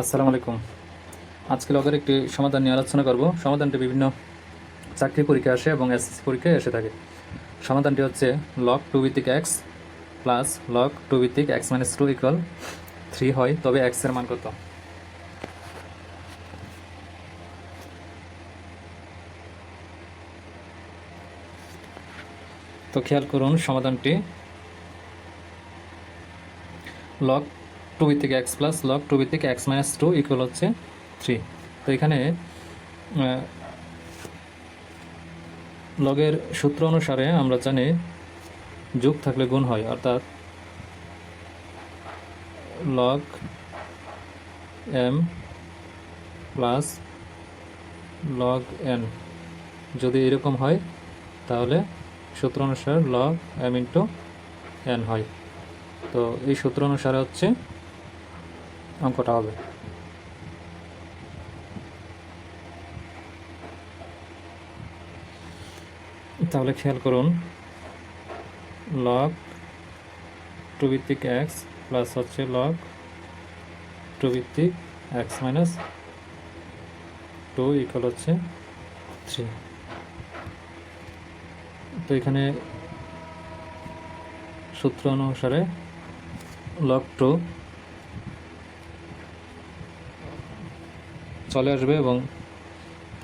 আসসালামু আলাইকুম। আজকে লগের একটি সমাধান নিয়ে আলোচনা করব। সমাধানটি বিভিন্ন চাকরি পরীক্ষা আসে এবং এসএসসি পরীক্ষায় এসে থাকে। সমাধানটি হচ্ছে লগ টু ভিত্তিক এক্স প্লাস লগ টু ভিত্তিক x minus two equal three হয়, তবে এক্সের মান কত? তো খেয়াল করুন সমাধানটি লগ টু ভিত্তিক এক্স প্লাস লগ টু ভিত্তিক এক্স মাইনাস টু ইকুয়াল হচ্ছে থ্রি তো এখানে লগের সূত্র অনুসারে আমরা জানি যোগ থাকলে গুণ হয়, অর্থাৎ log M plus log N যদি এরকম হয়, তাহলে সূত্র অনুসারে লগ এম ইন্টু এন হয়। তো এই সূত্র অনুসারে হচ্ছে অঙ্কটা হবে। তাহলে খেয়াল করুন লগ টু ভিত্তিক এক্স প্লাস হচ্ছে লগ টু ভিত্তিক এক্স মাইনাস টু ইকুয়াল হচ্ছে থ্রি তো এখানে সূত্র অনুসারে লগ টু চলে আসবে এবং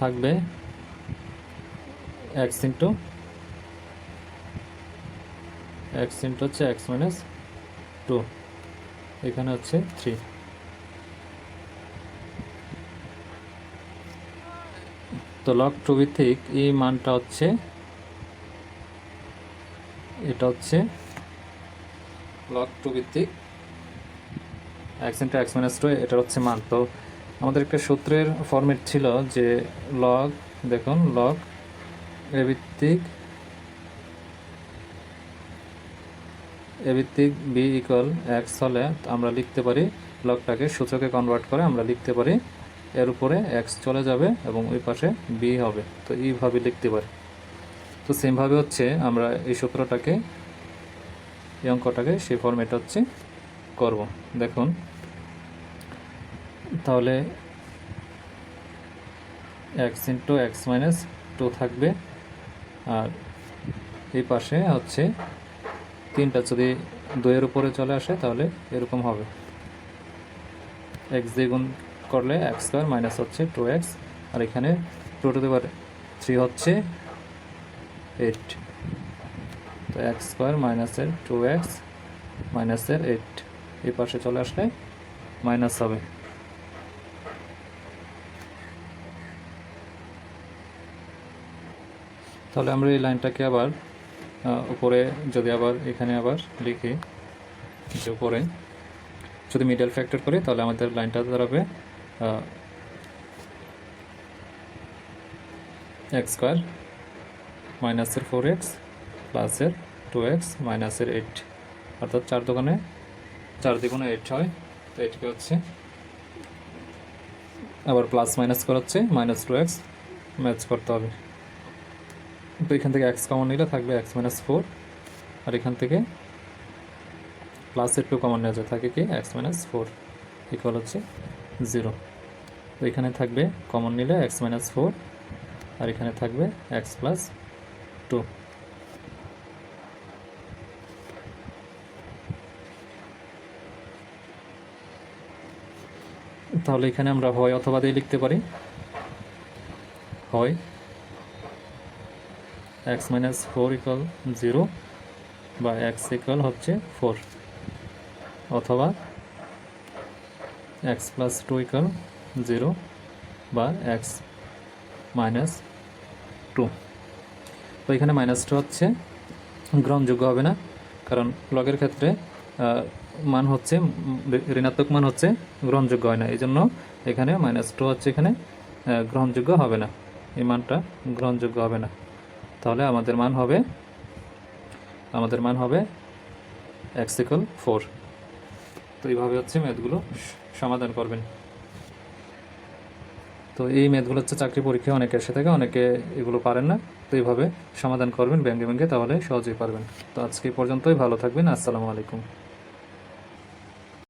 থাকবে এক্স ইন্টু এক্স ইন্টু হচ্ছে এক্স মাইনাস টু এখানে হচ্ছে থ্রি তো লগ টু ভিত্তিক এই মানটা হচ্ছে, এটা হচ্ছে লগ টু ভিত্তিক x into x minus two এটার হচ্ছে মান। তো আমাদের একটা সূত্রের ফরম্যাট ছিল যে লগ দেখুন লগ এ ভিত্তিক এ ভিত্তিক বি ইকুয়াল এক্স হলে আমরা লিখতে পারি লগটাকে সূচকে কনভার্ট করে আমরা লিখতে পারি, এর উপরে এক্স চলে যাবে এবং ওই পাশে বি হবে। তো এইভাবে লিখতে পারি। তো সেমভাবে হচ্ছে আমরা এই সূত্রটাকে, এই অঙ্কটাকে সেই ফর্মেট হচ্ছে করব। দেখুন তাহলে x into x minus two থাকবে। আর এই পাশে হচ্ছে তিনটা যদি দুইয়ের উপরে চলে আসে, তাহলে এরকম হবে। এক্স দিয়ে গুণ করলে এক্স স্কোয়ার মাইনাস হচ্ছে টু এক্স আর এখানে টু টু দেবার থ্রি হচ্ছে এইট তো এক্স স্কোয়ার মাইনাসের টু এক্স মাইনাসের এইট এই পাশে চলে আসলে মাইনাস হবে। তাহলে আমরা এই লাইনটাকে আবার উপরে যদি আবার, এখানে আবার লিখি, যে উপরে, যদি মিডল ফ্যাক্টর করি, তাহলে আমাদের লাইনটা দাঁড়াবে এক্স স্কোয়ার মাইনাসের ফোর এক্স প্লাসের টু এক্স মাইনাসের এইট অর্থাৎ চার দোকানে, চার দ্বিগুণে এইট হয়, তো এইটকে হচ্ছে আবার প্লাস মাইনাস করা হচ্ছে মাইনাস টু এক্স ম্যাচ করতে হবে। তো এখান থেকে এক্স কমন নিলে থাকবে এক্স মাইনাস ফোর আর এখান থেকে প্লাসের টু কমন নেওয়া যায় থাকে কি এক্স মাইনাস ফোর ইকুয়াল হচ্ছে জিরো তো এখানে থাকবে কমন নিলে এক্স মাইনাস ফোর আর এখানে থাকবে এক্স প্লাস টু তাহলে এখানে আমরা হয় অথবা দিয়ে লিখতে পারি। হয় x minus four equal zero বা এক্স ইকুয়াল হচ্ছে ফোর অথবা x plus two equal zero বা এক্স মাইনাস টু তো এখানে মাইনাস টু হচ্ছে, গ্রহণযোগ্য হবে না, কারণ লগের ক্ষেত্রে মান হচ্ছে, ঋণাত্মক মান হচ্ছে গ্রহণযোগ্য হয় না এই জন্য এখানে মাইনাস টু হচ্ছে এখানে গ্রহণযোগ্য হবে না। এই মানটা গ্রহণযোগ্য হবে না। তাহলে আমাদের মান হবে, আমাদের মান হবে এক্স ইকুয়াল ফোর তো এইভাবে হচ্ছে ম্যাথগুলো সমাধান করবেন। তো এই ম্যাথগুলো হচ্ছে চাকরি পরীক্ষা অনেকে এসে থাকে, অনেকে এগুলো পারেন না। তো এইভাবে সমাধান করবেন ব্যাঙ্গে ব্যাঙ্গে, তাহলে সহজেই পারবেন। তো আজকে পর্যন্তই, ভালো থাকবেন, আসসালামু আলাইকুম।